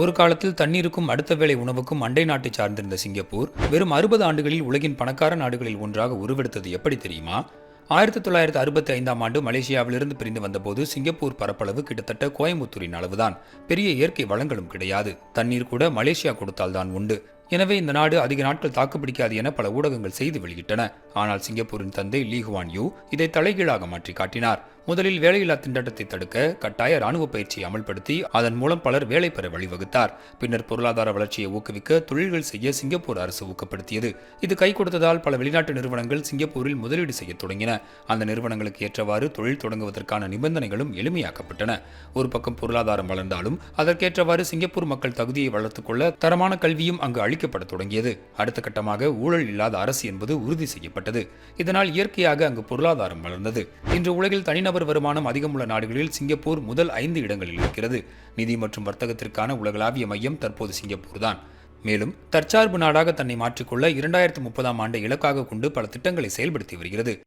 ஒரு காலத்தில் தண்ணீருக்கும் அடுத்த வேளை உணவுக்கும் அண்டை நாட்டை சார்ந்திருந்த சிங்கப்பூர் வெறும் அறுபது ஆண்டுகளில் உலகின் பணக்கார நாடுகளில் ஒன்றாக உருவெடுத்தது எப்படி தெரியுமா? ஆயிரத்தி தொள்ளாயிரத்தி அறுபத்தி ஐந்தாம் ஆண்டு மலேசியாவிலிருந்து பிரிந்து வந்தபோது சிங்கப்பூர் பரப்பளவு கிட்டத்தட்ட கோயம்புத்தூரின் அளவுதான். பெரிய இயற்கை வளங்களும் கிடையாது. தண்ணீர் கூட மலேசியா கொடுத்தால்தான் உண்டு. எனவே இந்த நாடு அதிக நாட்கள் தாக்குப்பிடிக்காது என பல ஊடகங்கள் செய்து வெளியிட்டன. ஆனால் சிங்கப்பூரின் தந்தை லீஹுவான் யூ இதை தலைகீழாக மாற்றி காட்டினார். முதலில் வேலையில்லா திண்டாட்டத்தை தடுக்க கட்டாய ராணுவ பயிற்சியை அமல்படுத்தி அதன் மூலம் பலர் வேலை பெற வழிவகுத்தார். பின்னர் பொருளாதார வளர்ச்சியை ஊக்குவிக்க தொழில்கள் செய்ய சிங்கப்பூர் அரசு ஊக்கப்படுத்தியது. இது கை கொடுத்ததால் பல வெளிநாட்டு நிறுவனங்கள் சிங்கப்பூரில் முதலீடு செய்ய தொடங்கின. அந்த நிறுவனங்களுக்கு ஏற்றவாறு தொழில் தொடங்குவதற்கான நிபந்தனைகளும் எளிமையாக்கப்பட்டன. ஒரு பக்கம் பொருளாதாரம் வளர்ந்தாலும் அதற்கேற்றவாறு சிங்கப்பூர் மக்கள் தகுதியை வளர்த்துக் கொள்ள தரமான கல்வியும் அங்கு அளிக்கப்பட தொடங்கியது. அடுத்த கட்டமாக ஊழல் இல்லாத அரசு என்பது உறுதி செய்யப்பட்டது. இதனால் இயற்கையாக அங்கு பொருளாதாரம் வளர்ந்தது. இன்று உலகில் தனிநபர் வருமானம் அதிகம் உள்ள நாடுகளில் சிங்கப்பூர் முதல் ஐந்து இடங்களில் இருக்கிறது. நிதி மற்றும் வர்த்தகத்திற்கான உலகளாவிய மையம் தற்போது சிங்கப்பூர் தான் மேலும் தற்சார்பு நாடாக தன்னை மாற்றிக்கொள்ள இரண்டாயிரத்து முப்பதாம் ஆண்டை இலக்காக கொண்டு பல திட்டங்களை செயல்படுத்தி வருகிறது.